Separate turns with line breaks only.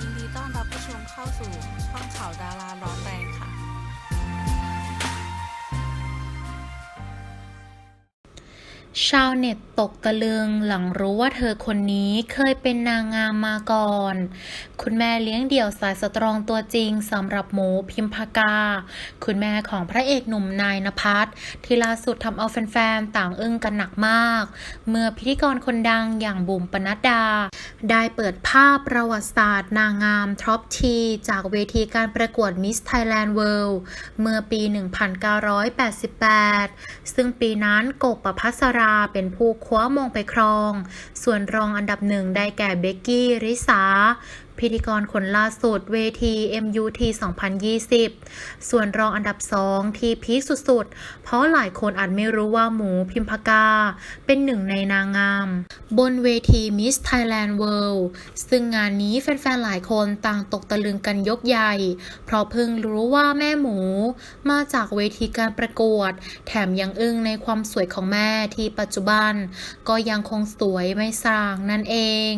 ยินดีต้อนรับผู้ชมเข้าสู่ช่องข่าวดาราร้อน
ชาวเน็ตตกตะลึงหลังรู้ว่าเธอคนนี้เคยเป็นนางงามมาก่อน คุณแม่เลี้ยงเดี่ยวสายสตรองตัวจริงสำหรับหมูพิมพากา คุณแม่ของพระเอกหนุ่มนายนภัสที่ล่าสุดทำเอาแฟนๆ ต่างอึ้งกันหนักมาก เมื่อพิธีกรคนดังอย่างบุ๋มปนัดดา ได้เปิดภาพประวัติศาสตร์นางงามท็อปทีจากเวทีการประกวดมิสไทยแลนด์เวิลด์เมื่อปี 1988 ซึ่งปีนั้นกบประพัสราเป็นผู้คว้ามงไปครอง ส่วนรองอันดับหนึ่งได้แก่เบกกี้ ริสาพิธีกรคนล่าสุดเวที MUT 2020 ส่วนรองอันดับสองที่พีคสุดๆ เพราะหลายคนอาจไม่รู้ว่าหมูพิมพากา เป็นหนึ่งในนางงาม บนเวที Miss Thailand World ซึ่งงานนี้แฟนๆ หลายคนต่างตกตะลึงกันยกใหญ่ เพราะเพิ่งรู้ว่าแม่หมู มาจากเวทีการประกวด แถมยังอึ้งในความสวยของแม่ที่ปัจจุบัน ก็ยังคงสวยไม่ส่างนั่นเอง